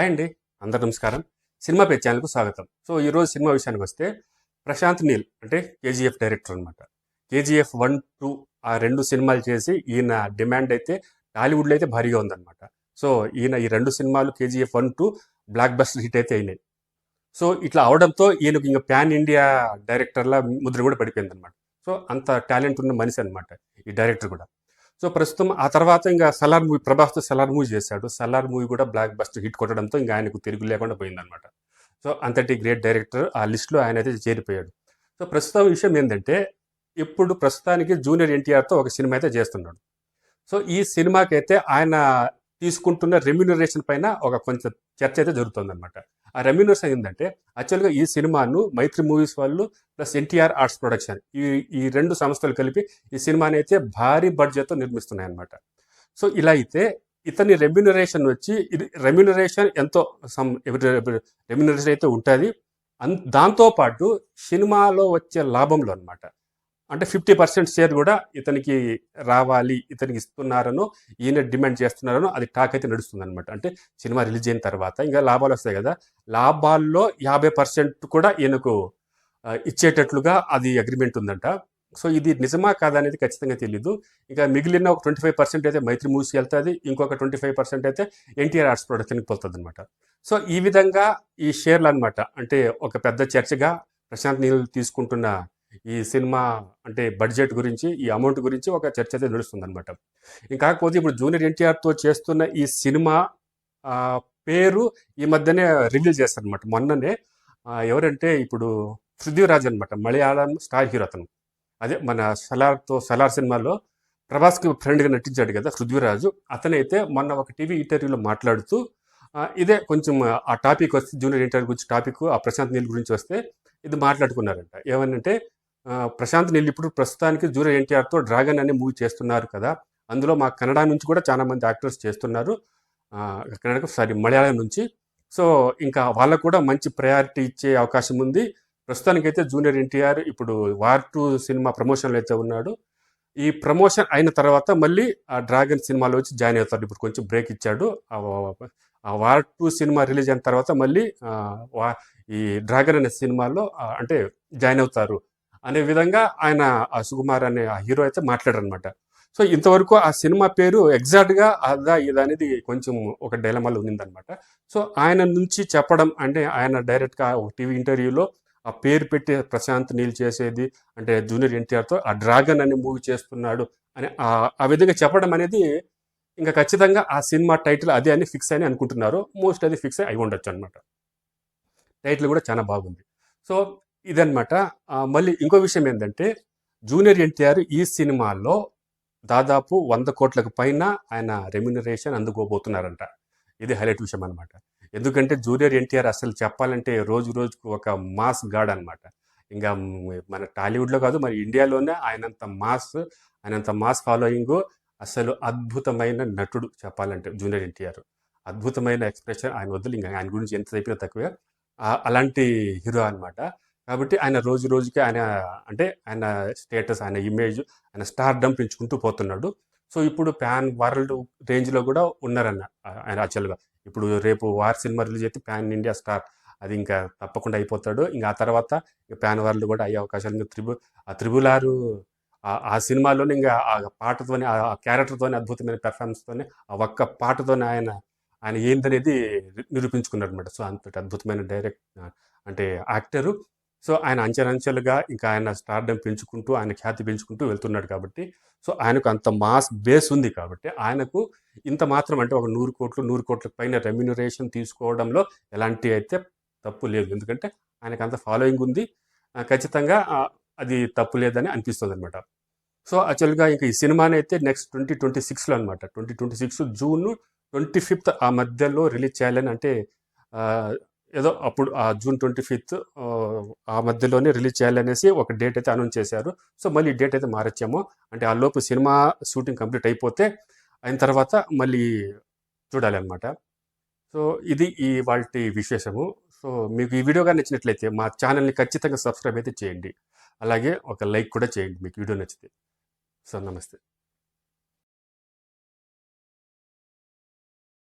Hi అండి. అందరు నమస్కారం. సినిమా పే ఛానల్కు స్వాగతం. సో ఈరోజు సినిమా విషయానికి వస్తే ప్రశాంత్ నీల్ అంటే కేజీఎఫ్ డైరెక్టర్ అనమాట కేజీఎఫ్ వన్ టూ ఆ రెండు సినిమాలు చేసి ఈయన డిమాండ్ అయితే టాలీవుడ్లో అయితే భారీగా ఉందన్నమాట. సో ఈయన ఈ రెండు సినిమాలు KGF one two blockbuster hit అయితే అయినాయి. సో ఇట్లా అవడంతో ఈయనకు ఇంకా ప్యాన్ ఇండియా డైరెక్టర్ల ముద్ర కూడా పడిపోయింది అనమాట సో అంత టాలెంట్ ఉన్న మనిషి అనమాట ఈ డైరెక్టర్ కూడా. సో ప్రస్తుతం ఆ తర్వాత ఇంకా సలార్ మూవీ ప్రభాస్తో సలార్ మూవీ చేశాడు. సలార్ మూవీ కూడా బ్లాక్ బస్టర్ హిట్ కొట్టడంతో ఇంకా ఆయనకు తిరుగు లేకుండా పోయిందనమాట సో అంతటి గ్రేట్ డైరెక్టర్ ఆ లిస్ట్లో ఆయన అయితే చేరిపోయాడు. సో ప్రస్తుతం విషయం ఏంటంటే ఇప్పుడు ప్రస్తుతానికి జూనియర్ ఎన్టీఆర్తో ఒక సినిమా అయితే చేస్తున్నాడు. సో ఈ సినిమాకి అయితే ఆయన తీసుకుంటున్న రెమ్యూనరేషన్ పైన ఒక కొంచెం చర్చ అయితే జరుగుతుందన్నమాట. ఆ రెమ్యూనరేషన్ ఏంటంటే యాక్చువల్గా ఈ సినిమాను మైత్రి మూవీస్ వాళ్ళు ప్లస్ ఎన్టీఆర్ ఆర్ట్స్ ప్రొడక్షన్ ఈ ఈ రెండు సంస్థలు కలిపి ఈ సినిమాని అయితే భారీ బడ్జెట్తో నిర్మిస్తున్నాయి అనమాట సో ఇలా అయితే ఇతని రెమ్యూనరేషన్ వచ్చి ఇది రెమ్యూనరేషన్ ఎంతో సమ్ రెమ్యూనరేషన్ అయితే ఉంటుంది అన్ దాంతోపాటు సినిమాలో వచ్చే లాభంలో అనమాట అంటే ఫిఫ్టీ పర్సెంట్ షేర్ కూడా ఇతనికి రావాలి ఇతనికి ఇస్తున్నారనో ఈయన డిమాండ్ చేస్తున్నారనో అది టాక్ అయితే నడుస్తుంది అనమాట అంటే సినిమా రిలీజ్ అయిన తర్వాత ఇంకా లాభాలు వస్తాయి కదా. లాభాల్లో యాభై పర్సెంట్ కూడా ఈయనకు ఇచ్చేటట్లుగా అది అగ్రిమెంట్ ఉందంట. సో ఇది నిజమా కాదా అనేది ఖచ్చితంగా తెలియదు ఇంకా మిగిలిన ఒక ట్వంటీ ఫైవ్ పర్సెంట్ అయితే మైత్రి మూవీస్కి వెళ్తుంది ఇంకొక ట్వంటీ ఫైవ్ పర్సెంట్ అయితే ఎన్టీఆర్ ఆర్ట్స్ ప్రొడక్షన్కి పోతుంది అనమాట సో ఈ విధంగా ఈ షేర్లు అనమాట అంటే ఒక పెద్ద చర్చగా ప్రశాంత్ నీళ్ళు తీసుకుంటున్న ఈ సినిమా అంటే బడ్జెట్ గురించి ఈ అమౌంట్ గురించి ఒక చర్చ అయితే నడుస్తుంది అనమాట ఇంకా కాకపోతే ఇప్పుడు జూనియర్ ఎన్టీఆర్తో చేస్తున్న ఈ సినిమా పేరు ఈ మధ్యనే రిలీజ్ చేస్తారు అనమాట మొన్ననే ఎవరంటే ఇప్పుడు పృథ్వీరాజ్ అనమాట మలయాళం స్టార్ హీరో అతను. అదే మన సలార్తో సలార్ సినిమాలో ప్రభాస్కి ఫ్రెండ్గా నటించాడు కదా పృథ్వీరాజు. అతనైతే మొన్న ఒక టీవీ ఇంటర్వ్యూలో మాట్లాడుతూ ఇదే కొంచెం ఆ టాపిక్ వస్తే జూనియర్ ఇంటర్వ్యూ గురించి టాపిక్ ఆ ప్రశాంత్ నీల్ గురించి వస్తే ఇది మాట్లాడుకున్నారంట. ఏమనంటే ప్రశాంత్ నీళ్ళు ఇప్పుడు ప్రస్తుతానికి జూనియర్ ఎన్టీఆర్తో డ్రాగన్ అనే మూవీ చేస్తున్నారు కదా. అందులో మా కన్నడ నుంచి కూడా చాలా మంది యాక్టర్స్ చేస్తున్నారు. కన్నడకు సారీ మలయాళం నుంచి. సో ఇంకా వాళ్ళకు కూడా మంచి ప్రయారిటీ ఇచ్చే అవకాశం ఉంది. ప్రస్తుతానికైతే జూనియర్ ఎన్టీఆర్ ఇప్పుడు వార్ టూ సినిమా ప్రమోషన్లో అయితే ఉన్నాడు. ఈ ప్రమోషన్ అయిన తర్వాత మళ్ళీ ఆ డ్రాగన్ సినిమాలో వచ్చి జాయిన్ అవుతాడు. ఇప్పుడు కొంచెం బ్రేక్ ఇచ్చాడు. ఆ వార్ టూ సినిమా రిలీజ్ అయిన తర్వాత మళ్ళీ వా- ఈ డ్రాగన్ అనే సినిమాలో అంటే జాయిన్ అవుతారు. అనే విధంగా ఆయన ఆ సుకుమార్ అనే ఆ హీరో అయితే మాట్లాడారనమాట సో ఇంతవరకు ఆ సినిమా పేరు ఎగ్జాక్ట్గా అదా ఇది అనేది కొంచెం ఒక డైలమాలో ఉండిందనమాట సో ఆయన నుంచి చెప్పడం అంటే ఆయన డైరెక్ట్గా ఒక టీవీ ఇంటర్వ్యూలో ఆ పేరు పెట్టి ప్రశాంత్ నీల్ చేసేది అంటే జూనియర్ ఎన్టీఆర్తో ఆ డ్రాగన్ అనే మూవీ చేస్తున్నాడు అని ఆ- ఆ విధంగా చెప్పడం అనేది ఇంకా ఖచ్చితంగా ఆ సినిమా టైటిల్ అదే అని ఫిక్స్ అని అనుకుంటున్నారు. మోస్ట్ అది ఫిక్స్ అయి ఉండొచ్చు అనమాట టైటిల్ కూడా చాలా బాగుంది. సో ఇదన్నమాట. మళ్ళీ ఇంకో విషయం ఏంటంటే జూనియర్ ఎన్టీఆర్ ఈ సినిమాలో దాదాపు వంద కోట్లకు పైన ఆయన రెమ్యునరేషన్ అందుకోబోతున్నారంట. ఇది హైలైట్ విషయం అనమాట ఎందుకంటే జూనియర్ ఎన్టీఆర్ అసలు చెప్పాలంటే రోజు రోజుకు ఒక మాస్ గాడ్ అనమాట ఇంకా మన టాలీవుడ్లో కాదు మరి ఇండియాలోనే ఆయనంత మాస్ ఆయనంత మాస్ ఫాలోయింగ్ అసలు అద్భుతమైన నటుడు చెప్పాలంటే జూనియర్ ఎన్టీఆర్. అద్భుతమైన ఎక్స్ప్రెషన్ ఆయన వదిలి ఇంకా ఆయన గురించి ఎంత చెప్పినా తక్కువే. అలాంటి హీరో అనమాట కాబట్టి ఆయన రోజు రోజుకి ఆయన అంటే ఆయన స్టేటస్ ఆయన ఇమేజ్ ఆయన స్టార్డమ్ పెంచుకుంటూ పోతున్నాడు. సో ఇప్పుడు ప్యాన్ వరల్డ్ రేంజ్లో కూడా ఉన్నారన్న ఆయన యాక్చువల్గా ఇప్పుడు రేపు వార్ సినిమా రిలీజ్ అయితే ప్యాన్ ఇండియా స్టార్ అది ఇంకా తప్పకుండా అయిపోతాడు. ఇంకా ఆ తర్వాత ప్యాన్ వరల్డ్ కూడా అయ్యే అవకాశాలు ఇంకా త్రిబుల్ ఆ త్రిబుల్ ఆరు ఆ- ఆ సినిమాలోనే ఇంకా ఆ పాటతోనే ఆ క్యారెక్టర్తోనే అద్భుతమైన పెర్ఫార్మెన్స్తోనే ఆ ఒక్క పాటతోనే ఆయన ఆయన ఏందనేది నిరూపించుకున్నారు అనమాట సో అంతటి అద్భుతమైన డైరెక్ట్ అంటే యాక్టరు సో ఆయన అంచెలంచెలుగా ఇంకా ఆయన స్టార్డం పెంచుకుంటూ ఆయన ఖ్యాతి పెంచుకుంటూ వెళ్తున్నాడు కాబట్టి సో ఆయనకు అంత మాస్ బేస్ ఉంది కాబట్టి ఆయనకు ఇంత మాత్రం అంటే ఒక నూరు కోట్లు నూరు కోట్ల పైన రెమ్యునరేషన్ తీసుకోవడంలో ఎలాంటి అయితే తప్పు లేదు. ఎందుకంటే ఆయనకు అంత ఫాలోయింగ్ ఉంది. ఖచ్చితంగా అది తప్పు లేదని అనిపిస్తుంది అనమాట సో యాక్చువల్గా ఇంకా ఈ సినిమాని అయితే నెక్స్ట్ ట్వంటీ ట్వంటీ సిక్స్లో అనమాట twenty twenty six June twenty fifth ఆ మధ్యలో రిలీజ్ చేయాలని అంటే ఏదో అప్పుడు ఆ జూన్ ట్వంటీ ఫిఫ్త్ ఆ మధ్యలోనే రిలీజ్ చేయాలనేసి ఒక డేట్ అయితే అనౌన్స్ చేశారు. సో మళ్ళీ డేట్ అయితే మారచ్చాము. అంటే ఆ లోపు సినిమా షూటింగ్ కంప్లీట్ అయిపోతే అయిన తర్వాత మళ్ళీ చూడాలి అనమాట సో ఇది ఈ వాళ్ళ విశేషము. సో మీకు ఈ వీడియోగా నచ్చినట్లయితే మా ఛానల్ని ఖచ్చితంగా సబ్స్క్రైబ్ అయితే చేయండి. అలాగే ఒక లైక్ కూడా చేయండి మీకు వీడియో నచ్చితే. సో నమస్తే.